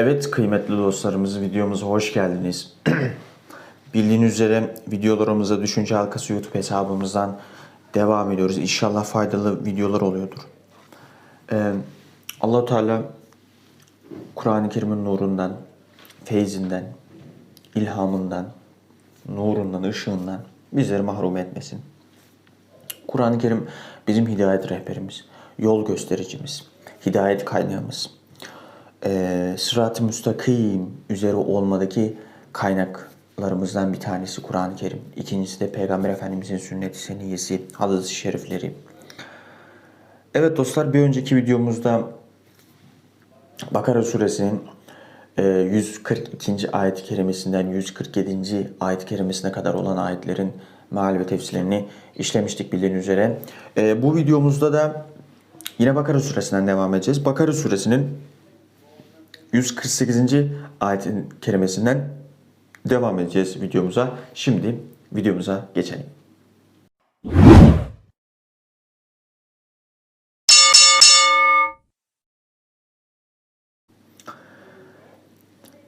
Evet kıymetli dostlarımız videomuza hoş geldiniz. Bildiğiniz üzere videolarımıza Düşünce Halkası YouTube hesabımızdan devam ediyoruz. İnşallah faydalı videolar oluyordur. Ee, allah Teala Kur'an-ı Kerim'in nurundan, feyzinden, ilhamından, nurundan, ışığından bizleri mahrum etmesin. Kur'an-ı Kerim bizim hidayet rehberimiz, yol göstericimiz, hidayet kaynağımız. Ee, Sırat-ı müstakim üzere olmadaki kaynaklarımızdan bir tanesi Kur'an-ı Kerim. İkincisi de Peygamber Efendimizin sünnet-i seniyyesi, hadis-i şerifleri. Evet dostlar bir önceki videomuzda Bakara suresinin e, 142. ayet-i kerimesinden 147. ayet-i kerimesine kadar olan ayetlerin meal ve tefsirlerini işlemiştik bildiğiniz üzere. E, Bu videomuzda da yine Bakara suresinden devam edeceğiz. Bakara suresinin 148. ayetin kerimesinden devam edeceğiz videomuza. Şimdi videomuza geçelim.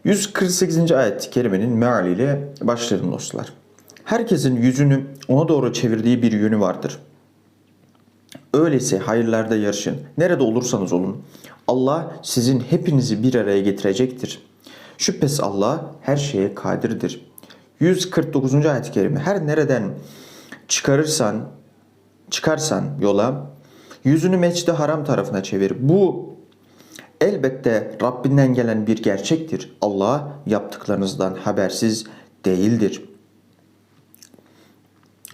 148. ayet-i kerimenin mealiyle başlayalım dostlar. Herkesin yüzünü ona doğru çevirdiği bir yönü vardır. Öyleyse hayırlarda yarışın. Nerede olursanız olun. Allah sizin hepinizi bir araya getirecektir. Şüphesiz Allah her şeye kadirdir. 149. ayet-i kerime. Her nereden çıkarırsan, çıkarsan yola, yüzünü mescid haram tarafına çevir. Bu elbette Rabbinden gelen bir gerçektir. Allah yaptıklarınızdan habersiz değildir.''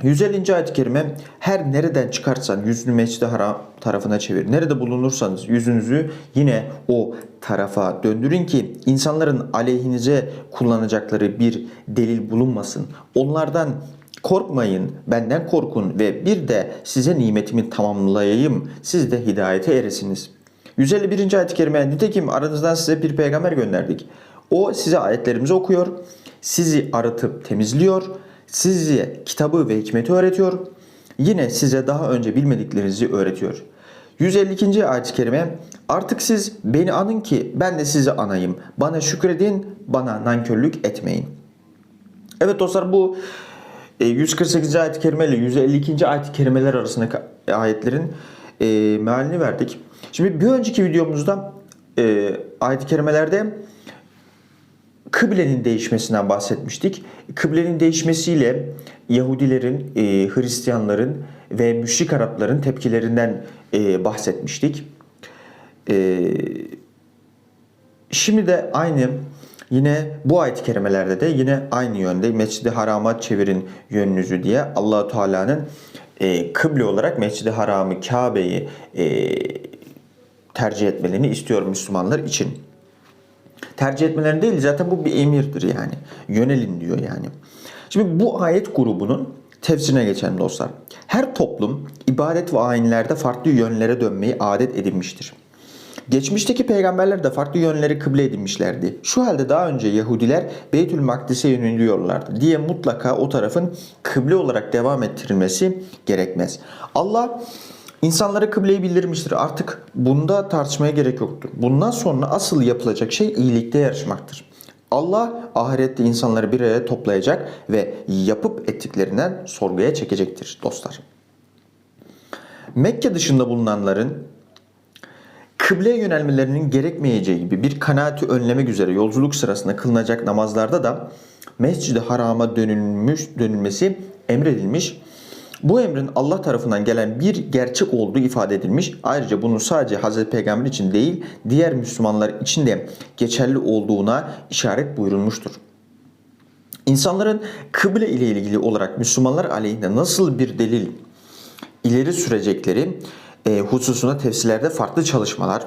150. ayet-i kerime her nereden çıkarsan yüzünü mescid haram tarafına çevir. Nerede bulunursanız yüzünüzü yine o tarafa döndürün ki insanların aleyhinize kullanacakları bir delil bulunmasın. Onlardan korkmayın, benden korkun ve bir de size nimetimi tamamlayayım. Siz de hidayete eresiniz. 151. ayet-i kerime nitekim aranızdan size bir peygamber gönderdik. O size ayetlerimizi okuyor, sizi arıtıp temizliyor size kitabı ve hikmeti öğretiyor. Yine size daha önce bilmediklerinizi öğretiyor. 152. ayet-i kerime Artık siz beni anın ki ben de sizi anayım. Bana şükredin, bana nankörlük etmeyin. Evet dostlar bu 148. E, ayet-i kerime ile 152. ayet-i kerimeler arasındaki ayetlerin e, mealini verdik. Şimdi bir önceki videomuzda e, ayet-i kerimelerde kıblenin değişmesinden bahsetmiştik. Kıblenin değişmesiyle Yahudilerin, e, Hristiyanların ve müşrik Arapların tepkilerinden e, bahsetmiştik. E, şimdi de aynı yine bu ayet-i kerimelerde de yine aynı yönde Mescid-i Haram'a çevirin yönünüzü diye allah Teala'nın e, kıble olarak Mescid-i Haram'ı, Kabe'yi e, tercih etmelerini istiyor Müslümanlar için tercih etmeleri değil zaten bu bir emirdir yani. Yönelin diyor yani. Şimdi bu ayet grubunun tefsirine geçelim dostlar. Her toplum ibadet ve ayinlerde farklı yönlere dönmeyi adet edinmiştir. Geçmişteki peygamberler de farklı yönleri kıble edinmişlerdi. Şu halde daha önce Yahudiler Beytül Makdis'e yöneliyorlardı diye mutlaka o tarafın kıble olarak devam ettirilmesi gerekmez. Allah İnsanlara kıbleyi bildirmiştir. Artık bunda tartışmaya gerek yoktur. Bundan sonra asıl yapılacak şey iyilikte yarışmaktır. Allah ahirette insanları bir araya toplayacak ve yapıp ettiklerinden sorguya çekecektir dostlar. Mekke dışında bulunanların kıbleye yönelmelerinin gerekmeyeceği gibi bir kanaati önlemek üzere yolculuk sırasında kılınacak namazlarda da Mescid-i Haram'a dönülmüş, dönülmesi emredilmiş bu emrin Allah tarafından gelen bir gerçek olduğu ifade edilmiş. Ayrıca bunun sadece Hazreti Peygamber için değil, diğer Müslümanlar için de geçerli olduğuna işaret buyurulmuştur. İnsanların kıble ile ilgili olarak Müslümanlar aleyhinde nasıl bir delil ileri sürecekleri e, hususunda tefsirlerde farklı çalışmalar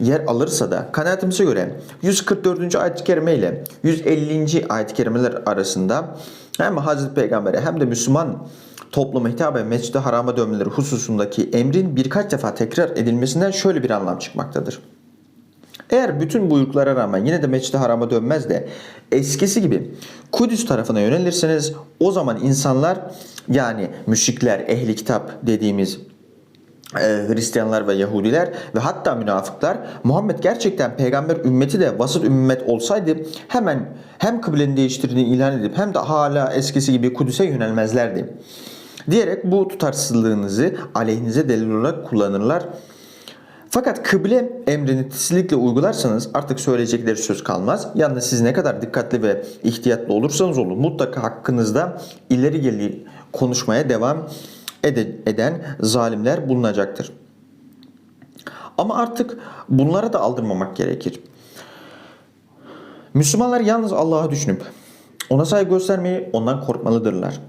yer alırsa da kanaatimize göre 144. ayet-i kerime ile 150. ayet-i kerimeler arasında hem Hazreti Peygamber'e hem de Müslüman topluma hitaben Mescid-i Haram'a dönmeleri hususundaki emrin birkaç defa tekrar edilmesinden şöyle bir anlam çıkmaktadır. Eğer bütün buyruklara rağmen yine de Mescid-i Haram'a dönmez de eskisi gibi Kudüs tarafına yönelirseniz o zaman insanlar yani müşrikler, ehli kitap dediğimiz Hristiyanlar ve Yahudiler ve hatta münafıklar Muhammed gerçekten peygamber ümmeti de vasıt ümmet olsaydı hemen hem kıblenin değiştirdiğini ilan edip hem de hala eskisi gibi Kudüs'e yönelmezlerdi. Diyerek bu tutarsızlığınızı aleyhinize delil olarak kullanırlar. Fakat kıble emrini titizlikle uygularsanız artık söyleyecekleri söz kalmaz. Yalnız siz ne kadar dikkatli ve ihtiyatlı olursanız olun mutlaka hakkınızda ileri geri konuşmaya devam eden zalimler bulunacaktır. Ama artık bunlara da aldırmamak gerekir. Müslümanlar yalnız Allah'a düşünüp ona saygı göstermeyi ondan korkmalıdırlar.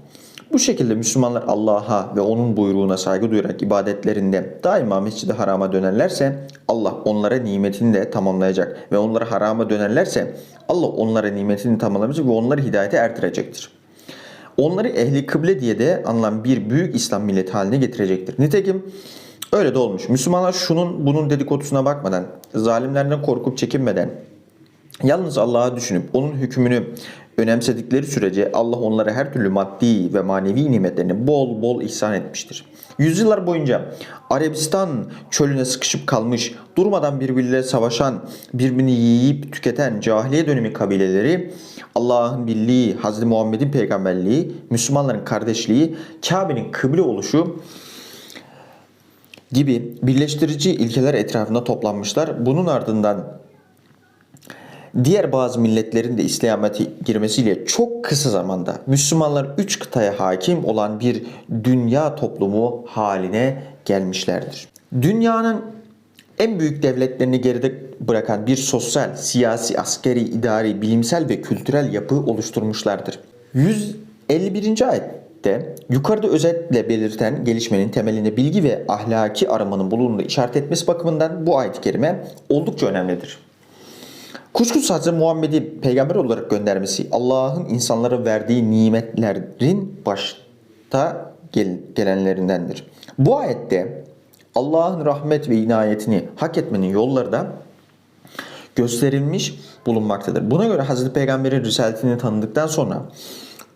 Bu şekilde Müslümanlar Allah'a ve onun buyruğuna saygı duyarak ibadetlerinde daima mescid-i harama dönerlerse Allah onlara nimetini de tamamlayacak ve onlara harama dönerlerse Allah onlara nimetini tamamlamayacak ve onları hidayete erdirecektir. Onları ehli kıble diye de anılan bir büyük İslam milleti haline getirecektir. Nitekim öyle de olmuş. Müslümanlar şunun bunun dedikodusuna bakmadan, zalimlerden korkup çekinmeden, Yalnız Allah'a düşünüp onun hükmünü önemsedikleri sürece Allah onlara her türlü maddi ve manevi nimetlerini bol bol ihsan etmiştir. Yüzyıllar boyunca Arabistan çölüne sıkışıp kalmış, durmadan birbirleriyle savaşan, birbirini yiyip tüketen cahiliye dönemi kabileleri Allah'ın birliği, Hazreti Muhammed'in peygamberliği, Müslümanların kardeşliği, Kabe'nin kıble oluşu, gibi birleştirici ilkeler etrafında toplanmışlar. Bunun ardından diğer bazı milletlerin de İslamiyet'e girmesiyle çok kısa zamanda Müslümanlar üç kıtaya hakim olan bir dünya toplumu haline gelmişlerdir. Dünyanın en büyük devletlerini geride bırakan bir sosyal, siyasi, askeri, idari, bilimsel ve kültürel yapı oluşturmuşlardır. 151. ayette yukarıda özetle belirten gelişmenin temelinde bilgi ve ahlaki aramanın bulunduğunu işaret etmesi bakımından bu ayet-i kerime oldukça önemlidir. Kuşkusuz Hz. Muhammed'i peygamber olarak göndermesi Allah'ın insanlara verdiği nimetlerin başta gel- gelenlerindendir. Bu ayette Allah'ın rahmet ve inayetini hak etmenin yolları da gösterilmiş bulunmaktadır. Buna göre Hz. Peygamber'in risaletini tanıdıktan sonra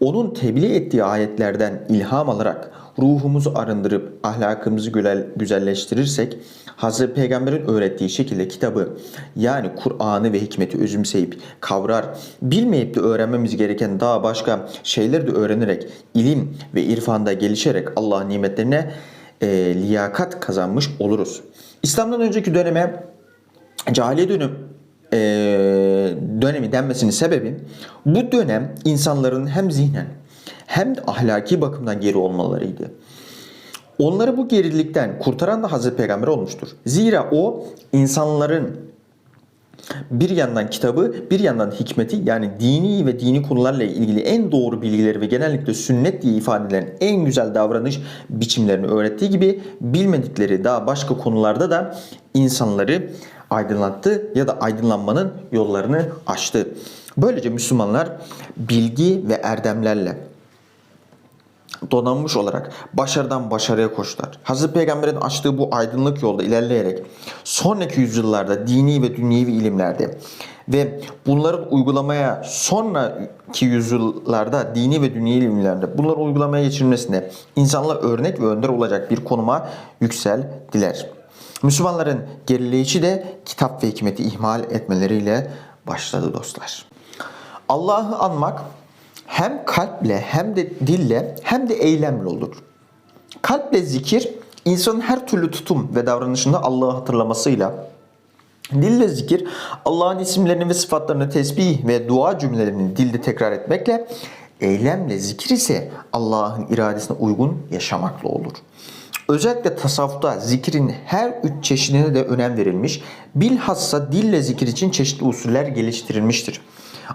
onun tebliğ ettiği ayetlerden ilham alarak ruhumuzu arındırıp ahlakımızı güzel- güzelleştirirsek Hz. Peygamber'in öğrettiği şekilde kitabı yani Kur'an'ı ve hikmeti özümseyip kavrar, bilmeyip de öğrenmemiz gereken daha başka şeyleri de öğrenerek ilim ve irfanda gelişerek Allah'ın nimetlerine e, liyakat kazanmış oluruz. İslam'dan önceki döneme cahiliye dönüm e, dönemi denmesinin sebebi bu dönem insanların hem zihnen hem de ahlaki bakımdan geri olmalarıydı. Onları bu gerilikten kurtaran da Hazreti Peygamber olmuştur. Zira o insanların bir yandan kitabı, bir yandan hikmeti yani dini ve dini konularla ilgili en doğru bilgileri ve genellikle sünnet diye ifade edilen en güzel davranış biçimlerini öğrettiği gibi bilmedikleri daha başka konularda da insanları aydınlattı ya da aydınlanmanın yollarını açtı. Böylece Müslümanlar bilgi ve erdemlerle donanmış olarak başarıdan başarıya koştular. Hazreti Peygamber'in açtığı bu aydınlık yolda ilerleyerek sonraki yüzyıllarda dini ve dünyevi ilimlerde ve bunların uygulamaya sonraki yüzyıllarda dini ve dünyevi ilimlerde bunları uygulamaya geçirilmesinde insanlar örnek ve önder olacak bir konuma yükseldiler. Müslümanların gerileyişi de kitap ve hikmeti ihmal etmeleriyle başladı dostlar. Allah'ı anmak hem kalple hem de dille hem de eylemle olur. Kalple zikir insanın her türlü tutum ve davranışında Allah'ı hatırlamasıyla Dille zikir Allah'ın isimlerini ve sıfatlarını tesbih ve dua cümlelerini dilde tekrar etmekle eylemle zikir ise Allah'ın iradesine uygun yaşamakla olur. Özellikle tasavvufta zikrin her üç çeşidine de önem verilmiş. Bilhassa dille zikir için çeşitli usuller geliştirilmiştir.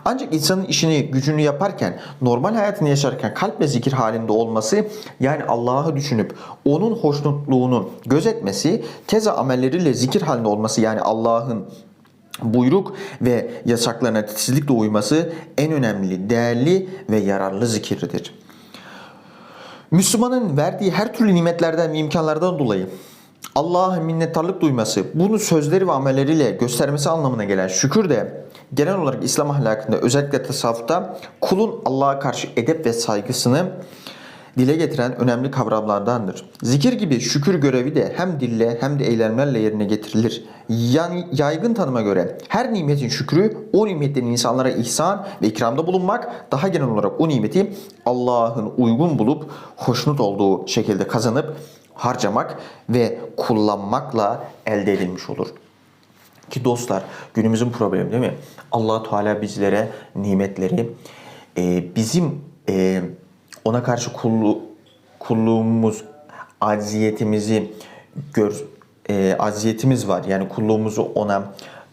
Ancak insanın işini, gücünü yaparken, normal hayatını yaşarken kalple zikir halinde olması, yani Allah'ı düşünüp onun hoşnutluğunu gözetmesi, keza amelleriyle zikir halinde olması, yani Allah'ın buyruk ve yasaklarına titizlikle uyması en önemli, değerli ve yararlı zikirdir. Müslümanın verdiği her türlü nimetlerden ve imkanlardan dolayı Allah'a minnettarlık duyması, bunu sözleri ve amelleriyle göstermesi anlamına gelen şükür de genel olarak İslam ahlakında özellikle tasavvufta kulun Allah'a karşı edep ve saygısını dile getiren önemli kavramlardandır. Zikir gibi şükür görevi de hem dille hem de eylemlerle yerine getirilir. Yani yaygın tanıma göre her nimetin şükrü o nimetlerin insanlara ihsan ve ikramda bulunmak daha genel olarak o nimeti Allah'ın uygun bulup hoşnut olduğu şekilde kazanıp harcamak ve kullanmakla elde edilmiş olur. Ki dostlar günümüzün problemi değil mi? allah Teala bizlere nimetleri e, bizim e, ona karşı kullu, kulluğumuz, acziyetimizi gör, e, acziyetimiz var. Yani kulluğumuzu ona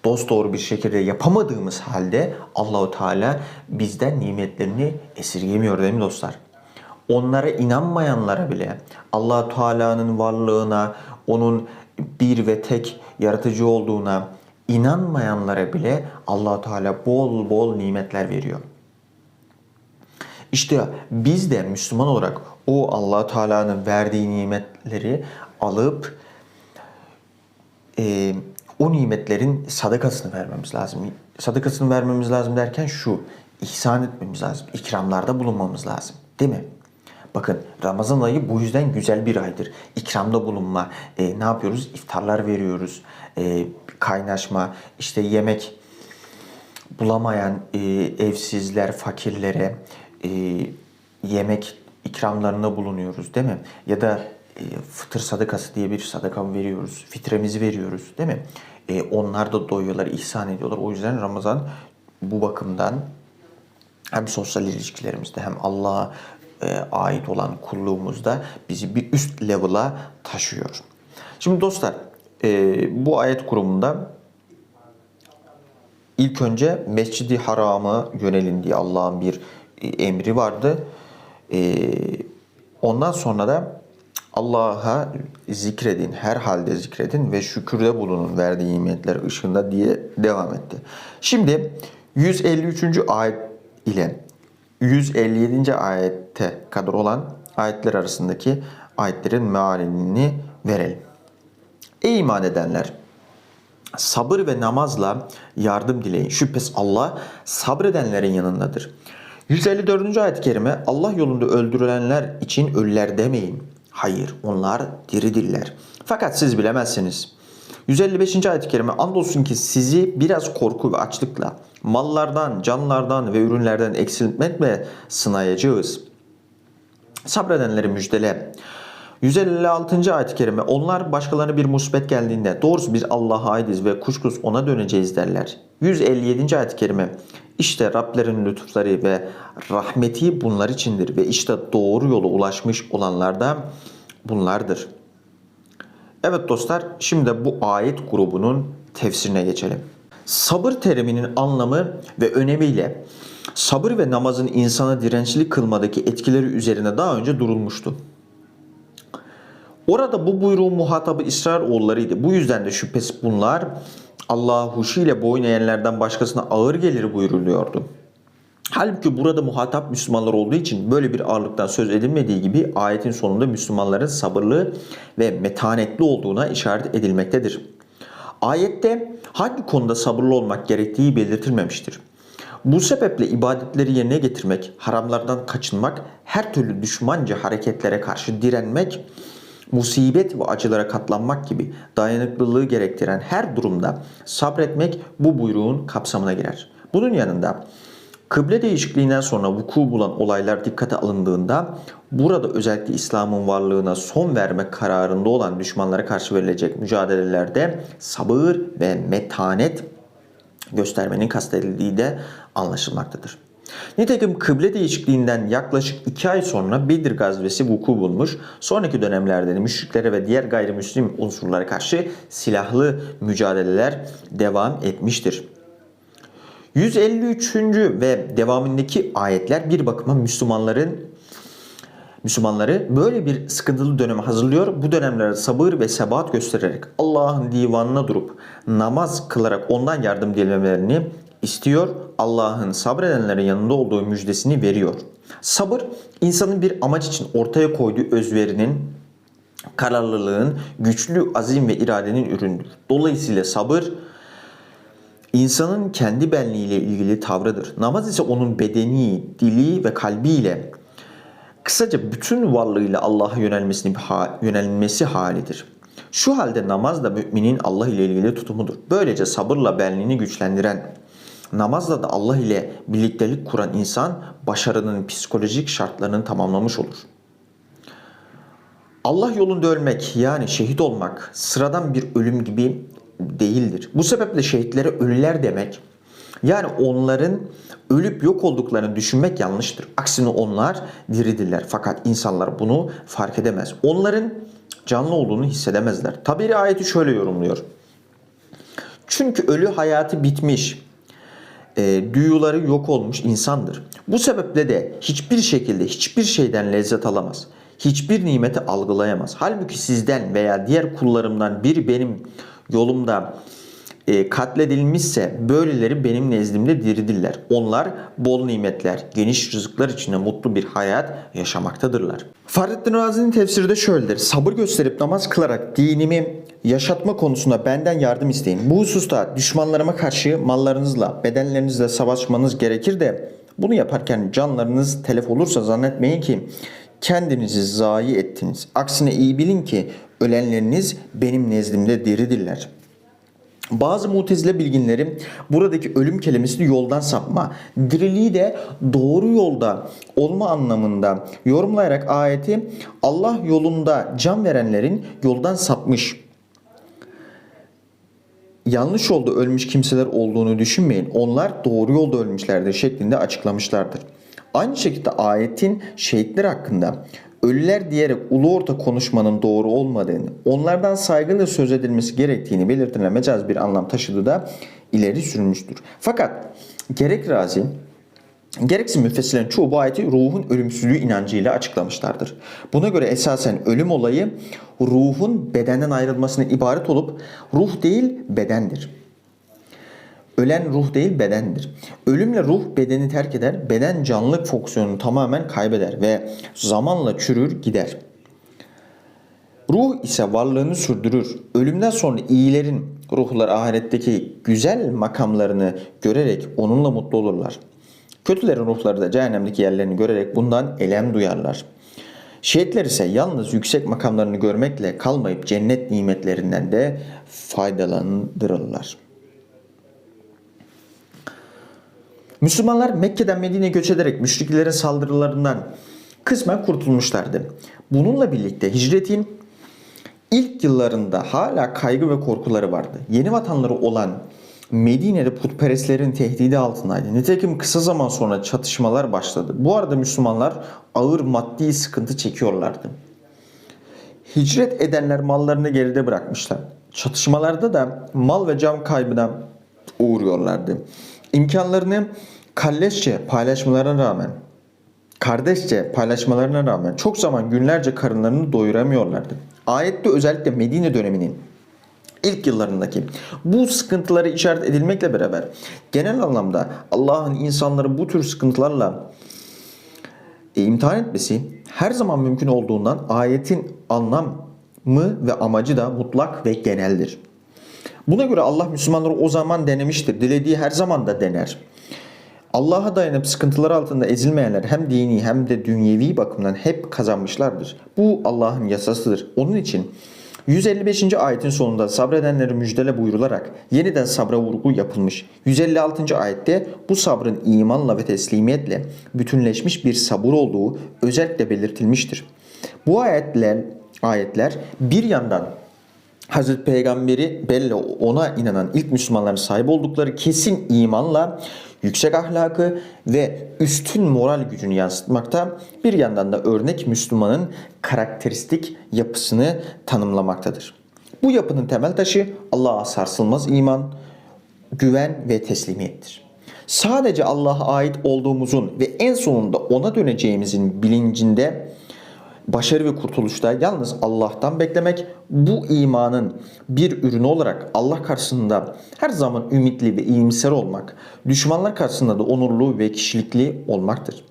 dost doğru bir şekilde yapamadığımız halde Allahu Teala bizden nimetlerini esirgemiyor değil mi dostlar? Onlara inanmayanlara bile allah Teala'nın varlığına, onun bir ve tek yaratıcı olduğuna inanmayanlara bile allah Teala bol bol nimetler veriyor. İşte biz de Müslüman olarak o allah Teala'nın verdiği nimetleri alıp e, o nimetlerin sadakasını vermemiz lazım. Sadakasını vermemiz lazım derken şu, ihsan etmemiz lazım, ikramlarda bulunmamız lazım. Değil mi? Bakın Ramazan ayı bu yüzden güzel bir aydır. İkramda bulunma, e, ne yapıyoruz? İftarlar veriyoruz, e, kaynaşma, işte yemek bulamayan e, evsizler, fakirlere e, yemek ikramlarında bulunuyoruz değil mi? Ya da e, fıtır sadakası diye bir sadaka veriyoruz. Fitremizi veriyoruz değil mi? E, onlar da doyuyorlar, ihsan ediyorlar. O yüzden Ramazan bu bakımdan hem sosyal ilişkilerimizde hem Allah'a e, ait olan kulluğumuzda bizi bir üst level'a taşıyor. Şimdi dostlar e, bu ayet kurumunda ilk önce Mescidi Haram'a yönelin diye Allah'ın bir emri vardı. E, ondan sonra da Allah'a zikredin, her halde zikredin ve şükürde bulunun verdiği nimetler ışığında diye devam etti. Şimdi 153. ayet ile 157. ayette kadar olan ayetler arasındaki ayetlerin mealini verelim. Ey iman edenler! Sabır ve namazla yardım dileyin. Şüphesiz Allah sabredenlerin yanındadır. 154. ayet-i kerime Allah yolunda öldürülenler için ölüler demeyin. Hayır onlar diridirler. Fakat siz bilemezsiniz. 155. ayet-i kerime andolsun ki sizi biraz korku ve açlıkla mallardan, canlardan ve ürünlerden eksiltmekle sınayacağız. Sabredenleri müjdele. 156. ayet-i kerime onlar başkalarına bir musibet geldiğinde doğrusu biz Allah'a aitiz ve kuşkusuz ona döneceğiz derler. 157. ayet-i kerime işte Rablerin lütufları ve rahmeti bunlar içindir ve işte doğru yola ulaşmış olanlar da bunlardır. Evet dostlar şimdi bu ayet grubunun tefsirine geçelim. Sabır teriminin anlamı ve önemiyle sabır ve namazın insana dirençli kılmadaki etkileri üzerine daha önce durulmuştu. Orada bu buyruğun muhatabı İsrailoğullarıydı. Bu yüzden de şüphesiz bunlar Allah'a huşu ile boyun eğenlerden başkasına ağır gelir buyuruluyordu. Halbuki burada muhatap Müslümanlar olduğu için böyle bir ağırlıktan söz edilmediği gibi ayetin sonunda Müslümanların sabırlı ve metanetli olduğuna işaret edilmektedir. Ayette hangi konuda sabırlı olmak gerektiği belirtilmemiştir. Bu sebeple ibadetleri yerine getirmek, haramlardan kaçınmak, her türlü düşmanca hareketlere karşı direnmek, musibet ve acılara katlanmak gibi dayanıklılığı gerektiren her durumda sabretmek bu buyruğun kapsamına girer. Bunun yanında kıble değişikliğinden sonra vuku bulan olaylar dikkate alındığında burada özellikle İslam'ın varlığına son verme kararında olan düşmanlara karşı verilecek mücadelelerde sabır ve metanet göstermenin kastedildiği de anlaşılmaktadır. Nitekim kıble değişikliğinden yaklaşık 2 ay sonra Bedir gazvesi vuku bulmuş. Sonraki dönemlerde de müşriklere ve diğer gayrimüslim unsurlara karşı silahlı mücadeleler devam etmiştir. 153. ve devamındaki ayetler bir bakıma Müslümanların Müslümanları böyle bir sıkıntılı döneme hazırlıyor. Bu dönemlerde sabır ve sebat göstererek Allah'ın divanına durup namaz kılarak ondan yardım dilemelerini istiyor. Allah'ın sabredenlerin yanında olduğu müjdesini veriyor. Sabır insanın bir amaç için ortaya koyduğu özverinin, kararlılığın, güçlü azim ve iradenin üründür. Dolayısıyla sabır insanın kendi benliğiyle ilgili tavrıdır. Namaz ise onun bedeni, dili ve kalbiyle Kısaca bütün varlığıyla Allah'a yönelmesini yönelmesi halidir. Şu halde namaz da müminin Allah ile ilgili tutumudur. Böylece sabırla benliğini güçlendiren, namazla da Allah ile birliktelik kuran insan başarının psikolojik şartlarını tamamlamış olur. Allah yolunda ölmek yani şehit olmak sıradan bir ölüm gibi değildir. Bu sebeple şehitlere ölüler demek yani onların ölüp yok olduklarını düşünmek yanlıştır. Aksine onlar diridirler. Fakat insanlar bunu fark edemez. Onların canlı olduğunu hissedemezler. Tabiri ayeti şöyle yorumluyor. Çünkü ölü hayatı bitmiş, e, duyuları yok olmuş insandır. Bu sebeple de hiçbir şekilde hiçbir şeyden lezzet alamaz. Hiçbir nimeti algılayamaz. Halbuki sizden veya diğer kullarımdan biri benim yolumda e, katledilmişse böyleleri benim nezdimde diridirler. Onlar bol nimetler, geniş rızıklar içinde mutlu bir hayat yaşamaktadırlar. Fahrettin Razi'nin tefsiri de şöyledir. Sabır gösterip namaz kılarak dinimi yaşatma konusunda benden yardım isteyin. Bu hususta düşmanlarıma karşı mallarınızla, bedenlerinizle savaşmanız gerekir de bunu yaparken canlarınız telef olursa zannetmeyin ki kendinizi zayi ettiniz. Aksine iyi bilin ki ölenleriniz benim nezdimde diridirler. Bazı mutezile bilginleri buradaki ölüm kelimesini yoldan sapma, diriliği de doğru yolda olma anlamında yorumlayarak ayeti Allah yolunda can verenlerin yoldan sapmış, yanlış yolda ölmüş kimseler olduğunu düşünmeyin. Onlar doğru yolda ölmüşlerdir şeklinde açıklamışlardır. Aynı şekilde ayetin şehitler hakkında ölüler diyerek ulu orta konuşmanın doğru olmadığını, onlardan saygıyla söz edilmesi gerektiğini belirtilen mecaz bir anlam taşıdığı da ileri sürülmüştür. Fakat gerek Razi Gerekse müfessirlerin çoğu bu ayeti ruhun ölümsüzlüğü inancıyla açıklamışlardır. Buna göre esasen ölüm olayı ruhun bedenden ayrılmasına ibaret olup ruh değil bedendir. Ölen ruh değil bedendir. Ölümle ruh bedeni terk eder, beden canlılık fonksiyonunu tamamen kaybeder ve zamanla çürür gider. Ruh ise varlığını sürdürür. Ölümden sonra iyilerin ruhlar ahiretteki güzel makamlarını görerek onunla mutlu olurlar. Kötülerin ruhları da cehennemdeki yerlerini görerek bundan elem duyarlar. Şehitler ise yalnız yüksek makamlarını görmekle kalmayıp cennet nimetlerinden de faydalandırırlar. Müslümanlar Mekke'den Medine'ye göç ederek müşriklerin saldırılarından kısmen kurtulmuşlardı. Bununla birlikte hicretin ilk yıllarında hala kaygı ve korkuları vardı. Yeni vatanları olan Medine'de putperestlerin tehdidi altındaydı. Nitekim kısa zaman sonra çatışmalar başladı. Bu arada Müslümanlar ağır maddi sıkıntı çekiyorlardı. Hicret edenler mallarını geride bırakmışlar. Çatışmalarda da mal ve can kaybına uğruyorlardı. İmkanlarını kalleşçe paylaşmalarına rağmen, kardeşçe paylaşmalarına rağmen çok zaman günlerce karınlarını doyuramıyorlardı. Ayette özellikle Medine döneminin ilk yıllarındaki bu sıkıntıları işaret edilmekle beraber genel anlamda Allah'ın insanları bu tür sıkıntılarla e, imtihan etmesi her zaman mümkün olduğundan ayetin anlamı ve amacı da mutlak ve geneldir. Buna göre Allah Müslümanları o zaman denemiştir. Dilediği her zaman da dener. Allah'a dayanıp sıkıntılar altında ezilmeyenler hem dini hem de dünyevi bakımdan hep kazanmışlardır. Bu Allah'ın yasasıdır. Onun için 155. ayetin sonunda sabredenleri müjdele buyurularak yeniden sabra vurgu yapılmış. 156. ayette bu sabrın imanla ve teslimiyetle bütünleşmiş bir sabır olduğu özellikle belirtilmiştir. Bu ayetler, ayetler bir yandan Hazreti Peygamberi belli ona inanan ilk Müslümanların sahip oldukları kesin imanla yüksek ahlakı ve üstün moral gücünü yansıtmakta. Bir yandan da örnek Müslümanın karakteristik yapısını tanımlamaktadır. Bu yapının temel taşı Allah'a sarsılmaz iman, güven ve teslimiyettir. Sadece Allah'a ait olduğumuzun ve en sonunda ona döneceğimizin bilincinde başarı ve kurtuluşta yalnız Allah'tan beklemek bu imanın bir ürünü olarak Allah karşısında her zaman ümitli ve iyimser olmak, düşmanlar karşısında da onurlu ve kişilikli olmaktır.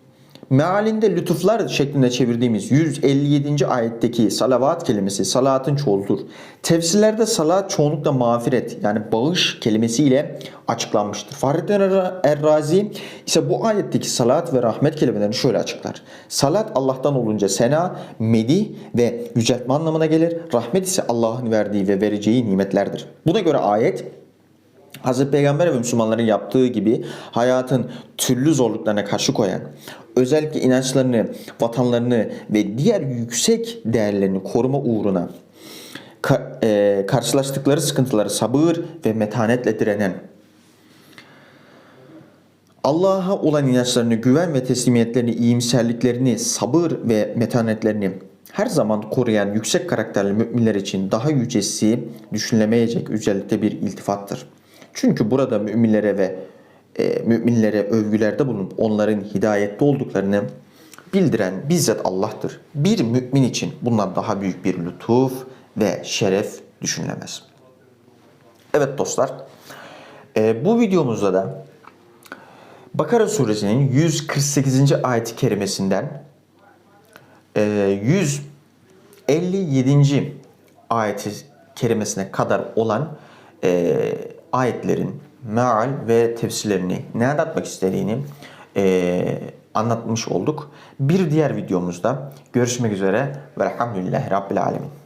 Mealinde lütuflar şeklinde çevirdiğimiz 157. ayetteki salavat kelimesi salatın çoğuludur. Tefsirlerde salat çoğunlukla mağfiret yani bağış kelimesiyle açıklanmıştır. Fahrettin Er-Razi ise bu ayetteki salat ve rahmet kelimelerini şöyle açıklar. Salat Allah'tan olunca sena, medih ve yüceltme anlamına gelir. Rahmet ise Allah'ın verdiği ve vereceği nimetlerdir. Buna göre ayet Hz. Peygamber ve Müslümanların yaptığı gibi hayatın türlü zorluklarına karşı koyan, özellikle inançlarını, vatanlarını ve diğer yüksek değerlerini koruma uğruna ka- e, karşılaştıkları sıkıntıları sabır ve metanetle direnen, Allah'a olan inançlarını, güven ve teslimiyetlerini, iyimserliklerini, sabır ve metanetlerini her zaman koruyan yüksek karakterli müminler için daha yücesi düşünülemeyecek yücelikte bir iltifattır. Çünkü burada müminlere ve e, müminlere övgülerde bulunup onların hidayette olduklarını bildiren bizzat Allah'tır. Bir mümin için bundan daha büyük bir lütuf ve şeref düşünülemez. Evet dostlar, e, bu videomuzda da Bakara suresinin 148. ayet-i kerimesinden e, 157. ayet-i kerimesine kadar olan e, ayetlerin meal ve tefsirlerini ne anlatmak istediğini e, anlatmış olduk. Bir diğer videomuzda görüşmek üzere. Velhamdülillahi Rabbil Alemin.